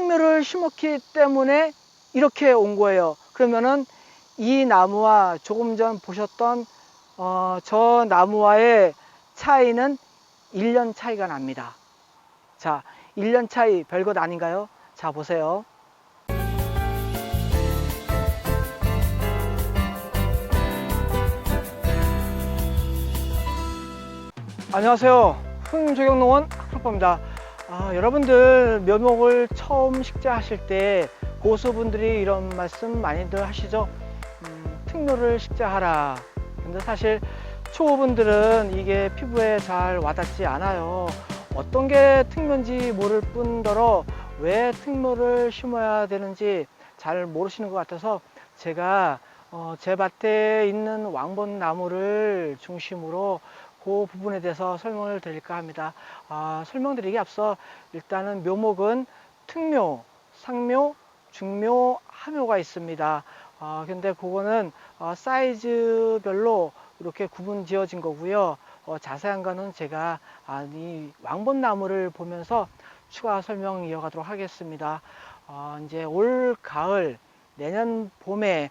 상묘를 심었기 때문에 이렇게 온 거예요. 그러면은 이 나무와 조금 전 보셨던 어, 저 나무와의 차이는 1년 차이가 납니다. 자, 1년 차이 별것 아닌가요? 자, 보세요. 안녕하세요. 흥조경농원 학파입니다. 아, 여러분들 묘목을 처음 식재하실 때 고수분들이 이런 말씀 많이들 하시죠. 음, 특묘를 식재하라. 근데 사실 초보분들은 이게 피부에 잘 와닿지 않아요. 어떤 게 특묘인지 모를 뿐더러 왜 특묘를 심어야 되는지 잘 모르시는 것 같아서 제가 어, 제 밭에 있는 왕본 나무를 중심으로 그 부분에 대해서 설명을 드릴까 합니다. 아, 설명드리기 앞서 일단은 묘목은 특묘, 상묘, 중묘, 하묘가 있습니다. 아, 근데 그거는 어, 사이즈별로 이렇게 구분 지어진 거고요. 어, 자세한 거는 제가 아, 이 왕본나무를 보면서 추가 설명 이어가도록 하겠습니다. 어, 이제 올 가을, 내년 봄에 아,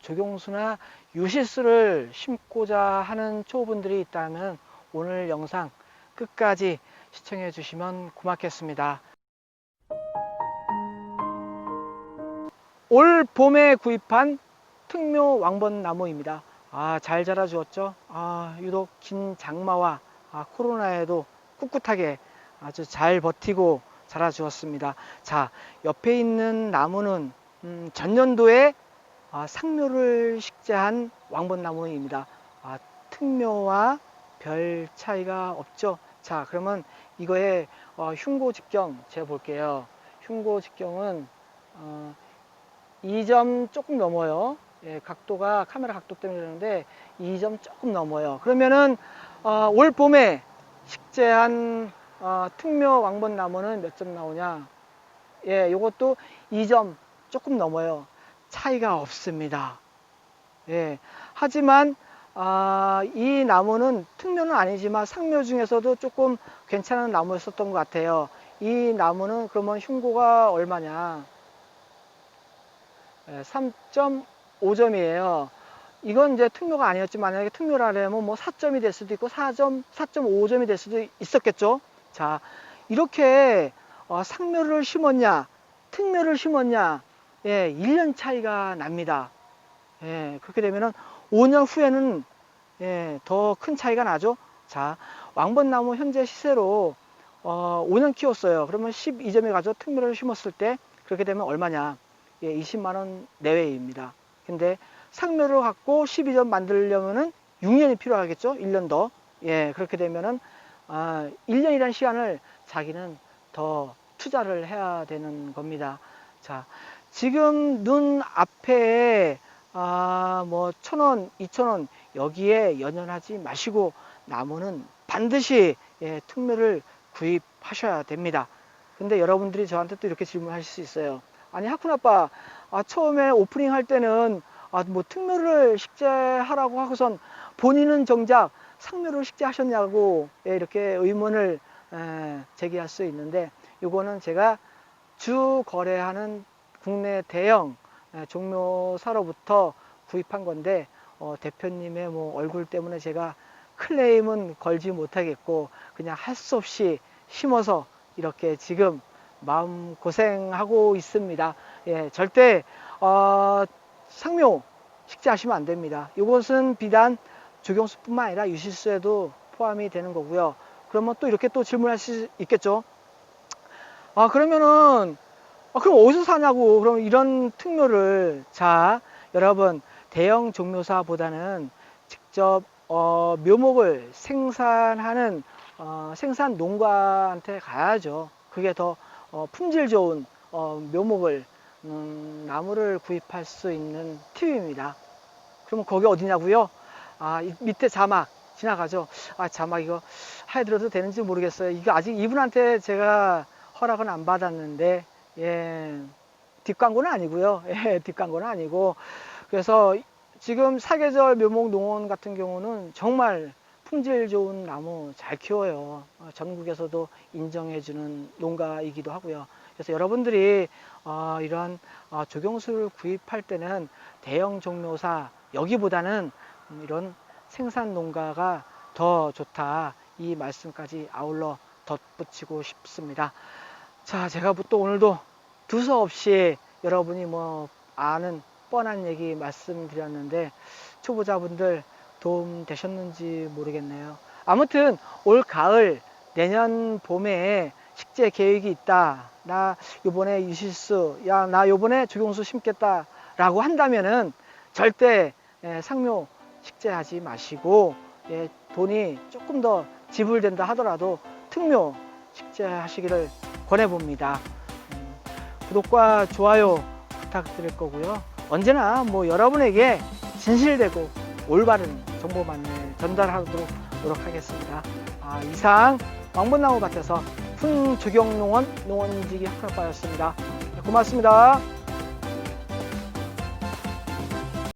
조경수나 유시스를 심고자 하는 초보분들이 있다면 오늘 영상 끝까지 시청해 주시면 고맙겠습니다. 올 봄에 구입한 특묘 왕번 나무입니다. 아, 잘 자라 주었죠? 아, 유독 긴 장마와 아, 코로나에도 꿋꿋하게 아주 잘 버티고 자라 주었습니다. 자, 옆에 있는 나무는 음, 전년도에 아, 상묘를 식재한 왕번나무입니다. 아, 특묘와 별 차이가 없죠. 자, 그러면 이거의 어, 흉고 직경 제가 볼게요. 흉고 직경은 어, 2점 조금 넘어요. 예, 각도가 카메라 각도 때문에 그러는데 2점 조금 넘어요. 그러면은 어, 올 봄에 식재한 어, 특묘 왕번 나무는 몇 점 나오냐? 예, 요것도 2점 조금 넘어요. 차이가 없습니다. 예, 하지만 아, 이 나무는 특묘는 아니지만 상묘 중에서도 조금 괜찮은 나무였었던 것 같아요. 이 나무는 그러면 흉고가 얼마냐? 예, 3.5점이에요. 이건 이제 특묘가 아니었지만 만약에 특묘라면 뭐 4점이 될 수도 있고 4점, 4.5점이 될 수도 있었겠죠. 자, 이렇게 어, 상묘를 심었냐, 특묘를 심었냐, 예, 1년 차이가 납니다. 예, 그렇게 되면은 5년 후에는 예, 더 큰 차이가 나죠. 자, 왕번나무 현재 시세로 어, 5년 키웠어요. 그러면 12점에 가서 특묘를 심었을 때 그렇게 되면 얼마냐? 예, 20만 원 내외입니다. 근데 상묘를 갖고 12점 만들려면은 6년이 필요하겠죠. 1년 더. 예, 그렇게 되면은 아, 1년이라는 시간을 자기는 더 투자를 해야 되는 겁니다. 자, 지금 눈 앞에 아, 뭐, 천 원, 이천 원, 여기에 연연하지 마시고, 나무는 반드시, 예, 특묘를 구입하셔야 됩니다. 근데 여러분들이 저한테 또 이렇게 질문하실 수 있어요. 아니, 하쿤 아빠, 아, 처음에 오프닝 할 때는, 아, 뭐, 특묘를 식재하라고 하고선 본인은 정작 상묘를 식재하셨냐고, 예, 이렇게 의문을 에, 제기할 수 있는데, 이거는 제가 주 거래하는 국내 대형 예, 종묘사로부터 구입한 건데 어, 대표님의 뭐 얼굴 때문에 제가 클레임은 걸지 못하겠고 그냥 할 수 없이 심어서 이렇게 지금 마음 고생하고 있습니다. 예, 절대 어, 상묘 식재하시면 안 됩니다. 이것은 비단 조경수뿐만 아니라 유실수에도 포함이 되는 거고요. 그러면 또 이렇게 또 질문할 수 있겠죠. 아 그러면은 아, 그럼 어디서 사냐고. 그럼 이런 특묘를 자 여러분 대형 종묘사보다는 직접 어, 묘목을 생산하는 어, 생산 농가한테 가야죠. 그게 더 어, 품질 좋은 어, 묘목을 음, 나무를 구입할 수 있는 팁입니다. 그럼 거기 어디냐고요? 아 이, 밑에 자막 지나가죠? 아 자막 이거 해드려도 되는지 모르겠어요. 이거 아직 이분한테 제가 허락은 안 받았는데 예, 뒷광고는 아니고요. 예, 뒷광고는 아니고 그래서 지금 사계절 묘목 농원 같은 경우는 정말 품질 좋은 나무 잘 키워요. 어, 전국에서도 인정해주는 농가이기도 하고요. 그래서 여러분들이 어, 이런 어, 조경수를 구입할 때는 대형 종묘사 여기보다는 음, 이런 생산 농가가 더 좋다 이 말씀까지 아울러 덧붙이고 싶습니다. 자, 제가 또 오늘도 두서없이 여러분이 뭐 아는 뻔한 얘기 말씀드렸는데 초보자분들 도움 되셨는지 모르겠네요. 아무튼 올 가을 내년 봄에 식재 계획이 있다. 나 요번에 유실수, 야, 나 요번에 조경수 심겠다. 라고 한다면은 절대 예, 상묘 식재하지 마시고 예, 돈이 조금 더 지불된다 하더라도 특묘 식재하시기를 권해봅니다. 음, 구독과 좋아요 부탁드릴 거고요. 언제나 뭐 여러분에게 진실되고 올바른 정보만을 전달하도록 노력하겠습니다. 아, 이상 왕분나무 밭에서 풍조경농원 농원지기 학학과였습니다. 고맙습니다.